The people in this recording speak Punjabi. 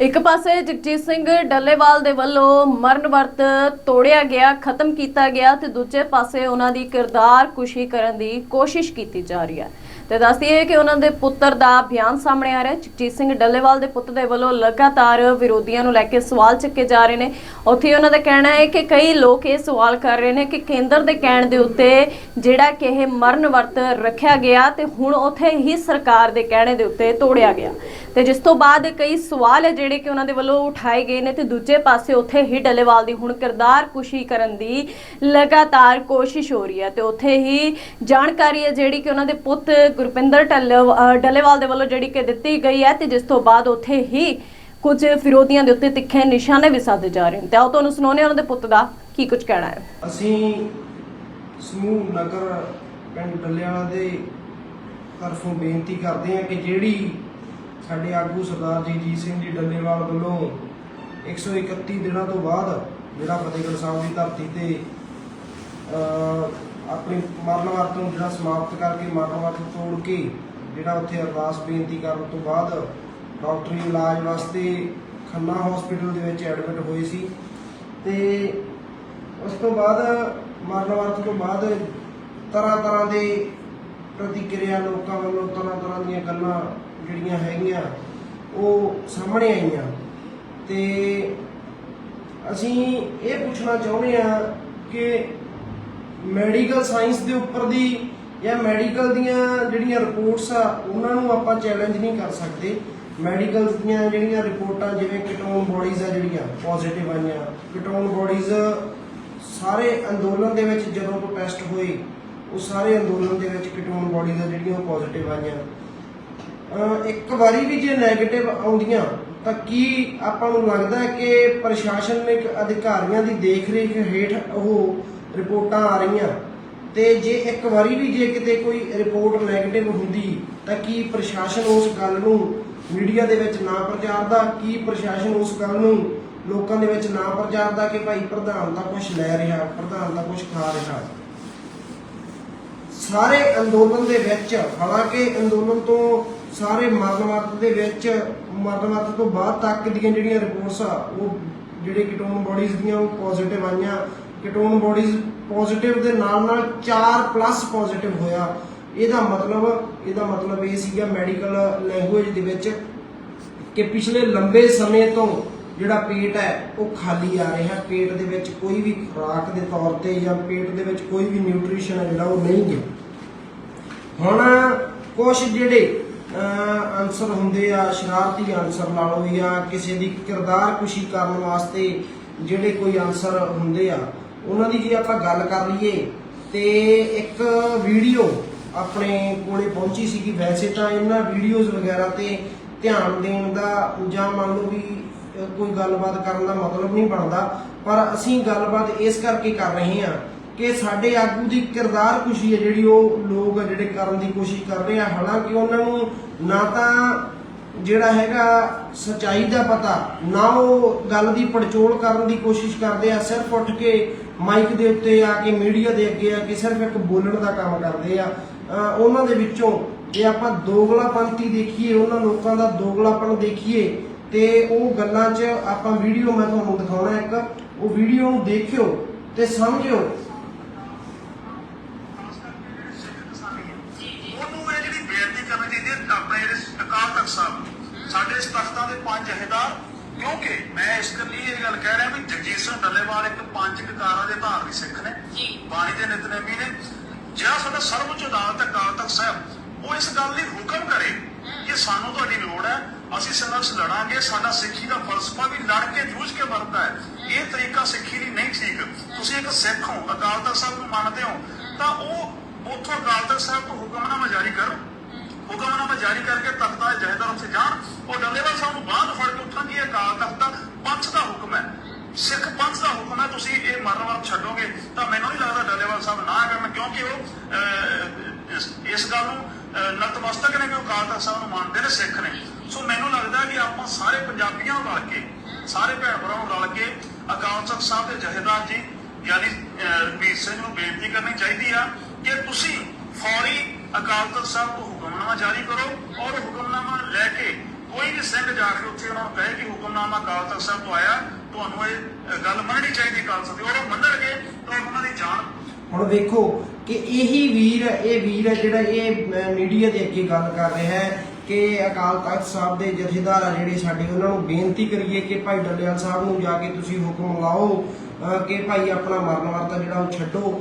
ਇੱਕ ਪਾਸੇ ਜਗਜੀਤ ਸਿੰਘ ਡੱਲੇਵਾਲ ਦੇ ਵੱਲੋਂ ਮਰਨ ਵਰਤ ਤੋੜਿਆ ਗਿਆ, ਖਤਮ ਕੀਤਾ ਗਿਆ ਤੇ ਦੂਜੇ ਪਾਸੇ ਉਹਨਾਂ ਦੀ ਕਿਰਦਾਰ ਕੁਸ਼ੀ ਕਰਨ ਦੀ ਕੋਸ਼ਿਸ਼ ਕੀਤੀ ਜਾ ਰਹੀ ਹੈ। ਤੇ ਦੱਸਦੀ ਹੈ ਕਿ ਉਹਨਾਂ ਦੇ ਪੁੱਤਰ ਦਾ ਬਿਆਨ ਸਾਹਮਣੇ ਆ ਰਿਹਾ ਹੈ। ਜਗਜੀਤ ਸਿੰਘ ਡੱਲੇਵਾਲ ਦੇ ਪੁੱਤ ਦੇ ਵੱਲੋਂ ਲਗਾਤਾਰ ਵਿਰੋਧੀਆਂ ਨੂੰ ਲੈ ਕੇ ਸਵਾਲ ਚੱਕੇ ਜਾ ਰਹੇ ਨੇ। ਉੱਥੇ ਹੀ ਉਹਨਾਂ ਦਾ ਕਹਿਣਾ ਹੈ ਕਿ ਕਈ ਲੋਕ ਇਹ ਸਵਾਲ ਕਰ ਰਹੇ ਨੇ ਕਿ ਕੇਂਦਰ ਦੇ ਕਹਿਣ ਦੇ ਉੱਤੇ ਜਿਹੜਾ ਕਿ ਇਹ ਮਰਨ ਵਰਤ ਰੱਖਿਆ ਗਿਆ ਤੇ ਹੁਣ ਉੱਥੇ ਹੀ ਸਰਕਾਰ ਦੇ ਕਹਿਣੇ ਦੇ ਉੱਤੇ ਤੋੜਿਆ ਗਿਆ। ਤੇ ਜਿਸ ਤੋਂ ਬਾਅਦ ਕਈ ਸਵਾਲ ਹੈ ਜਿਹੜੇ ਕਿ ਉਹਨਾਂ ਦੇ ਵੱਲੋਂ ਉਠਾਏ ਗਏ ਨੇ ਤੇ ਦੂਜੇ ਪਾਸੇ ਉੱਥੇ ਹੀ ਡੱਲੇਵਾਲ ਦੀ ਹੁਣ ਕਿਰਦਾਰ ਕੁਸ਼ੀ ਕਰਨ ਦੀ ਲਗਾਤਾਰ ਕੋਸ਼ਿਸ਼ ਹੋ ਰਹੀ ਹੈ। ਤੇ ਉੱਥੇ ਹੀ ਜਾਣਕਾਰੀ ਹੈ ਜਿਹੜੀ ਕਿ ਉਹਨਾਂ ਦੇ ਪੁੱਤ ਗੁਰਪਿੰਦਰ ਡੱਲੇਵਾਲ ਦੇ ਵੱਲੋਂ ਜਿਹੜੀ ਕਿ ਦਿੱਤੀ ਗਈ ਹੈ ਤੇ ਜਿਸ ਤੋਂ ਬਾਅਦ ਉੱਥੇ ਹੀ ਕੁਝ ਵਿਰੋਧੀਆਂ ਦੇ ਉੱਤੇ ਤਿੱਖੇ ਨਿਸ਼ਾਨੇ ਵੀ ਸਾਧੇ ਜਾ ਰਹੇ ਨੇ। ਤੇ ਆਓ ਤੁਹਾਨੂੰ ਸੁਣਾਉਂਦੇ ਉਹਨਾਂ ਦੇ ਪੁੱਤ ਦਾ ਕੀ ਕੁਝ ਕਹਿਣਾ ਹੈ। ਅਸੀਂ ਸਮੂਹ ਨਗਰ ਪਿੰਡ ਡੱਲਿਆਲਾ ਦੇ ਤਰਫੋਂ ਬੇਨਤੀ ਕਰਦੇ ਹਾਂ ਕਿ ਜਿਹੜੀ ਸਾਡੇ ਆਗੂ ਸਰਦਾਰ ਜਗਜੀਤ ਸਿੰਘ ਜੀ ਡੱਲੇਵਾਲ ਵੱਲੋਂ 131 ਦਿਨਾਂ ਤੋਂ ਬਾਅਦ ਜਿਹੜਾ ਫਤਿਹਗੜ੍ਹ ਸਾਹਿਬ ਦੀ ਧਰਤੀ ਤੇ ਆਪਣੀ ਮਰਨ ਵਰਤ ਨੂੰ ਜਿਹੜਾ ਸਮਾਪਤ ਕਰਕੇ ਮਰਨ ਵਰਤ ਤੋੜ ਕੇ ਜਿਹੜਾ ਉੱਥੇ ਅਰਦਾਸ ਬੇਨਤੀ ਕਰਨ ਤੋਂ ਬਾਅਦ ਡਾਕਟਰੀ ਇਲਾਜ ਵਾਸਤੇ ਖੰਨਾ ਹਸਪੀਟਲ ਦੇ ਵਿੱਚ ਐਡਮਿਟ ਹੋਏ ਸੀ ਤੇ ਉਸ ਤੋਂ ਬਾਅਦ ਮਰਨ ਵਰਤ ਤੋਂ ਬਾਅਦ ਤਰ੍ਹਾਂ ਤਰ੍ਹਾਂ ਦੇ ਪ੍ਰਤੀਕਿਰਿਆ ਲੋਕਾਂ ਵੱਲੋਂ ਤਰ੍ਹਾਂ ਤਰ੍ਹਾਂ ਦੀਆਂ ਗੱਲਾਂ ਜਿਹੜੀਆਂ ਹੈਗੀਆਂ, ਉਹ ਸਾਹਮਣੇ ਆਈਆਂ। ਤੇ ਅਸੀਂ ਇਹ ਪੁੱਛਣਾ ਚਾਹੁੰਦੇ ਆ ਕਿ ਮੈਡੀਕਲ ਸਾਇੰਸ ਦੇ ਉੱਪਰ ਦੀ ਜਾਂ ਮੈਡੀਕਲ ਦੀਆਂ ਜਿਹੜੀਆਂ ਰਿਪੋਰਟਸ ਆ, ਉਹਨਾਂ ਨੂੰ ਆਪਾਂ ਚੈਲੰਜ ਨਹੀਂ ਕਰ ਸਕਦੇ। ਮੈਡੀਕਲ ਦੀਆਂ ਜਿਹੜੀਆਂ ਰਿਪੋਰਟਾਂ ਜਿਵੇਂ ਕੀਟੋਨ ਬੋਡੀਜ਼ ਆ ਜਿਹੜੀਆਂ ਪੋਜ਼ਿਟਿਵ ਆਈਆਂ। ਕੀਟੋਨ ਬੋਡੀਜ਼ ਸਾਰੇ ਅੰਦੋਲਨ ਦੇ ਵਿੱਚ ਜਦੋਂ ਪ੍ਰੋਟੈਸਟ ਹੋਏ, ਉਹ ਸਾਰੇ ਅੰਦੋਲਨ ਦੇ ਵਿੱਚ ਕੀਟੋਨ ਬੋਡੀਜ਼ ਆ ਜਿਹੜੀਆਂ, ਉਹ ਪੋਜ਼ਿਟਿਵ ਆਈਆਂ। ਇੱਕ ਵਾਰੀ ਵੀ ਜੇ 네ਗੇਟਿਵ ਆਉਂਦੀਆਂ, ਤਾਂ ਕੀ ਆਪਾਂ ਨੂੰ ਲੱਗਦਾ ਹੈ ਕਿ ਪ੍ਰਸ਼ਾਸਨਿਕ ਅਧਿਕਾਰੀਆਂ ਦੀ ਦੇਖਰੇਖ ਹੇਠ ਉਹ ਰਿਪੋਰਟਾਂ ਆ ਰਹੀਆਂ। ਤੇ ਜੇ ਇੱਕ ਵਾਰੀ ਵੀ ਜੇ ਕਿਤੇ ਕੋਈ ਰਿਪੋਰਟ 네ਗੇਟਿਵ ਹੁੰਦੀ, ਤਾਂ ਕੀ ਪ੍ਰਸ਼ਾਸਨ ਉਸ ਗੱਲ ਨੂੰ ਮੀਡੀਆ ਦੇ ਵਿੱਚ ਨਾ ਪ੍ਰਚਾਰਦਾ? ਕੀ ਪ੍ਰਸ਼ਾਸਨ ਉਸ ਗੱਲ ਨੂੰ ਲੋਕਾਂ ਦੇ ਵਿੱਚ ਨਾ ਪ੍ਰਚਾਰਦਾ ਕਿ ਭਾਈ ਪ੍ਰਧਾਨ ਦਾ ਕੁਝ ਲੈ ਰਿਹਾ, ਪ੍ਰਧਾਨ ਦਾ ਕੁਝ ਖਾ ਰਿਹਾ? ਸਾਰੇ ਅੰਦੋਲਨ ਦੇ ਵਿੱਚ, ਹਾਲਾਂਕਿ ਅੰਦੋਲਨ ਤੋਂ ਸਾਰੇ ਮਰਨ ਵਰਤ ਦੇ ਵਿੱਚ ਮਰਨ ਵਰਤ ਤੋਂ ਬਾਅਦ ਤੱਕ ਦੀਆਂ ਜਿਹੜੀਆਂ ਰਿਪੋਰਟਸ ਆ, ਉਹ ਜਿਹੜੇ ਕੀਟੋਨ ਬੋਡੀਜ਼ ਦੀਆਂ, ਉਹ ਪੋਜ਼ਿਟਿਵ ਆਈਆਂ। ਕੀਟੋਨ ਬੋਡੀਜ਼ ਪੋਜ਼ਿਟਿਵ ਦੇ ਨਾਲ ਨਾਲ 4 ਪਲੱਸ ਪੋਜ਼ਿਟਿਵ ਹੋਇਆ। ਇਹਦਾ ਮਤਲਬ ਇਹਦਾ ਮਤਲਬ ਇਹ ਸੀਗਾ ਮੈਡੀਕਲ ਲੈਂਗੁਏਜ ਦੇ ਵਿੱਚ ਕਿ ਪਿਛਲੇ ਲੰਬੇ ਸਮੇਂ ਤੋਂ ਜਿਹੜਾ ਪੇਟ ਹੈ, ਉਹ ਖਾਲੀ ਆ ਰਿਹਾ। ਪੇਟ ਦੇ ਵਿੱਚ ਕੋਈ ਵੀ ਖੁਰਾਕ ਦੇ ਤੌਰ ਤੇ ਜਾਂ ਪੇਟ ਦੇ ਵਿੱਚ ਕੋਈ ਵੀ ਨਿਊਟ੍ਰੀਸ਼ਨ ਹੈ ਜਿਹੜਾ ਉਹ ਨਹੀਂ ਗਿਆ ਹੁਣ ਕੁਝ ਜਿਹੜੇ ਆਨਸਰ ਹੁੰਦੇ ਆ, ਸ਼ਰਾਰਤੀ ਆਨਸਰ ਲਾ ਲਓ ਜਾਂ ਕਿਸੇ ਦੀ ਕਿਰਦਾਰ ਖੁਸ਼ੀ ਕਰਨ ਵਾਸਤੇ ਜਿਹੜੇ ਕੋਈ ਆਨਸਰ ਹੁੰਦੇ ਆ ਉਹਨਾਂ ਦੀ ਜੇ ਆਪਾਂ ਗੱਲ ਕਰ ਲਈਏ ਤੇ ਇੱਕ ਵੀਡੀਓ ਆਪਣੇ ਕੋਲੇ ਪਹੁੰਚੀ ਸੀਗੀ। ਵੈਸੇ ਤਾਂ ਇਹਨਾਂ ਵੀਡੀਓਜ਼ ਵਗੈਰਾ ਤੇ ਧਿਆਨ ਦੇਣ ਦਾ ਜਾਂ ਮੰਨ ਲਓ ਵੀ ਕੋਈ ਗੱਲਬਾਤ ਕਰਨ ਦਾ ਮਤਲਬ ਨਹੀਂ ਬਣਦਾ। ਪਰ ਅਸੀਂ ਗੱਲਬਾਤ ਇਸ ਕਰਕੇ ਕਰ ਰਹੇ ਹਾਂ ਕਿ ਸਾਡੇ ਆਗੂ ਦੀ ਕਿਰਦਾਰ ਕੁਸ਼ੀ ਹੈ ਜਿਹੜੀ ਉਹ ਲੋਕ ਜਿਹੜੇ ਕਰਨ ਦੀ ਕੋਸ਼ਿਸ਼ ਕਰ ਰਹੇ ਆ। ਹਾਲਾਂਕਿ ਉਹਨਾਂ ਨੂੰ ਨਾ ਤਾਂ ਜਿਹੜਾ ਹੈਗਾ ਸਚਾਈ ਦਾ ਪਤਾ, ਨਾ ਉਹ ਗੱਲ ਦੀ ਪੜਚੋਲ ਕਰਨ ਦੀ ਕੋਸ਼ਿਸ਼ ਕਰਦੇ ਆ, ਸਿਰਫ ਉੱਠ ਕੇ ਮਾਈਕ ਦੇ ਉੱਤੇ ਆ ਕੇ ਮੀਡੀਆ ਦੇ ਅੱਗੇ ਆ ਕੇ ਸਿਰਫ ਇੱਕ ਬੋਲਣ ਦਾ ਕੰਮ ਕਰਦੇ ਆ। ਉਹਨਾਂ ਦੇ ਵਿੱਚੋਂ ਜੇ ਆਪਾਂ ਦੋਗਲਾਪੰਥੀ ਦੇਖੀਏ, ਉਹਨਾਂ ਲੋਕਾਂ ਦਾ ਦੋਗਲਾਪਣ ਦੇਖੀਏ, ਤੇ ਉਹ ਗੱਲਾਂ 'ਚ ਆਪਾਂ ਵੀਡੀਓ ਮੈਂ ਤੁਹਾਨੂੰ ਦਿਖਾਉਣਾ ਇੱਕ, ਉਹ ਵੀਡੀਓ ਨੂੰ ਦੇਖਿਓ ਤੇ ਸਮਝਿਓ ਉਹਨੂੰ ਇਹ ਜਿਹੜੀ ਬੇਨਤੀ ਕਰਨੀ ਚਾਹੀਦੀ ਹੈ ਆਪਣੇ ਜਿਹੜੇ ਅਕਾਲ ਤਖਤ ਸਾਹਿਬ ਸਾਡੇ ਇਸ ਤਖਤਾਂ ਦੇ ਪੰਜ ਜਹੇਦਾਰ ਕਿਉਂਕਿ ਮੈਂ ਇਸ ਲਈ ਇਹ ਗੱਲ ਕਹਿ ਸਿੰਘ ਡੱਲੇਵਾਲ ਇੱਕ ਪੰਜ ਕਕਾਰਾਂ ਦੇ ਧਾਰਮਿਕ ਸਿੱਖ ਨੇ। ਬਾਣੀ ਦੇ ਨਿਤਨੇਮੀ ਨੇ। ਜਿਹੜਾ ਸਾਡਾ ਸਰਵਉੱਚ ਅਦਾਲਤ ਹੈ ਅਕਾਲ ਤਖਤ ਸਾਹਿਬ ਉਹ ਇਸ ਗੱਲ ਲਈ ਹੁਕਮ ਕਰੇ ਕਿ ਸਾਨੂੰ ਤੁਹਾਡੀ ਲੋੜ ਹੈ ਅਸੀਂ ਸੰਘਰਸ਼ ਲੜਾਂਗੇ ਸਾਡਾ ਸਿੱਖੀ ਦਾ ਫਲਸਫਾ ਵੀ ਲੜ ਕੇ ਜੂਝ ਕੇ ਬਣਦਾ ਹੈ। ਇਹ ਤਰੀਕਾ ਸਿੱਖੀ ਲਈ ਨਹੀਂ ਠੀਕ। ਤੁਸੀਂ ਇੱਕ ਸਿੱਖ ਹੋ ਅਕਾਲ ਤਖਤ ਸਾਹਿਬ ਨੂੰ ਮੰਨਦੇ ਹੋ ਤਾਂ ਉਹ ਉੱਥੋਂ ਅਕਾਲ ਤਖਤ ਸਾਹਿਬ ਤੋਂ ਹੁਕਮਨਾਮਾ ਜਾਰੀ ਕਰੋ। ਹੁਕਮਨਾਮਾ ਜਾਰੀ ਕਰਕੇ ਤਖਤਾਂ ਜਹੇਦਾਰ ਉੱਥੇ ਜਾਣ। ਉਹ ਡੱਲੇਵਾਲ ਸਾਹਿਬ ਨੂੰ ਬਾਹਰ ਫੜ ਕੇ ਉੱਠਣ ਦੀ ਅਕਾਲ ਤਖਤ ਦਾ ਪੰਥ ਦਾ ਹੁਕਮ ਹੈ। ਸਿੱਖ ਹੈ ਤੁਸੀਂ ਛੱਡੋਗੇ ਤਾਂ ਮੈਨੂੰ ਨਹੀਂ ਲੱਗਦਾ ਡੱਲੇਵਾਲ ਸਾਹਿਬ ਨਾ ਕਰਨ ਕਿਉਂਕਿ ਉਹ ਇਸ- ਗੱਲ ਨੂੰ ਨਤਮਸਤਕ ਨੇ ਕਿ ਉਹ ਅਕਾਲ ਸਾਹਿਬ ਨੂੰ ਮੰਨਦੇ ਨੇ ਸਿੱਖ ਨੇ। ਸੋ ਮੈਨੂੰ ਲੱਗਦਾ ਕਿ ਆਪਾਂ ਸਾਰੇ ਪੰਜਾਬੀਆਂ ਨੂੰ ਰਲ ਕੇ ਸਾਰੇ ਭੈਣ ਭਰਾਵਾਂ ਨੂੰ ਰਲ ਕੇ ਅਕਾਲ ਤਖਤ ਸਾਹਿਬ ਦੇ ਜਹੇਦਾਰ ਜੀ ਯਾਨੀ ਅਹ, ਸਿੰਘ ਨੂੰ ਬੇਨਤੀ ਕਰਨੀ ਚਾਹੀਦੀ ਆ ਕਿ ਤੁਸੀਂ ਫੌਰੀ ਅਕਾਲ ਤਖਤ ਸਾਹਿਬ ਤੋਂ ਹੁਕਮਨਾਮਾ ਜਾਰੀ ਕਰੋ ਔਰ ਹੁਕਮਨਾਮਾ ਲੈ ਕੇ ਕੋਈ ਵੀ ਸਿੰਘ ਜਾ ਕੇ ਉੱਥੇ ਉਹਨਾਂ ਨੂੰ ਕਹੇ ਕਿ ਹੁਕਮਨਾਮਾ ਅਕਾਲ ਤਖਤ ਸਾਹਿਬ ਤੋਂ ਆਇਆ, ਤੁਹਾਨੂੰ ਇਹ ਗੱਲ ਮੰਨਣੀ ਚਾਹੀਦੀ ਅਕਾਲ ਤਖਤ ਦੀ ਉਹ ਮੰਨਣਗੇ ਤਾਂ ਉਹਨਾਂ ਦੀ ਜਾਨ ਹੁਣ ਵੇਖੋ ਕਿ ਇਹੀ ਵੀਰ ਇਹ ਵੀਰ ਹੈ ਜਿਹੜਾ ਇਹ ਮੀਡੀਆ ਦੇ ਅੱਗੇ ਗੱਲ ਕਰ ਰਿਹਾ ਹੈ ਕਿ ਅਕਾਲ ਤਖਤ ਸਾਹਿਬ ਦੇ ਜਥੇਦਾਰ ਆ ਜਿਹੜੇ ਸਾਡੇ, ਉਹਨਾਂ ਨੂੰ ਬੇਨਤੀ ਕਰੀਏ ਕਿ ਭਾਈ ਡੱਲੇਵਾਲ ਸਾਹਿਬ ਨੂੰ ਜਾ ਕੇ ਤੁਸੀਂ ਹੁਕਮ ਲਾਓ, ਅਹ, ਕਿ ਭਾਈ ਆਪਣਾ ਮਰਨ ਵਰਤਾ ਜਿਹੜਾ ਉਹ ਛੱਡੋ।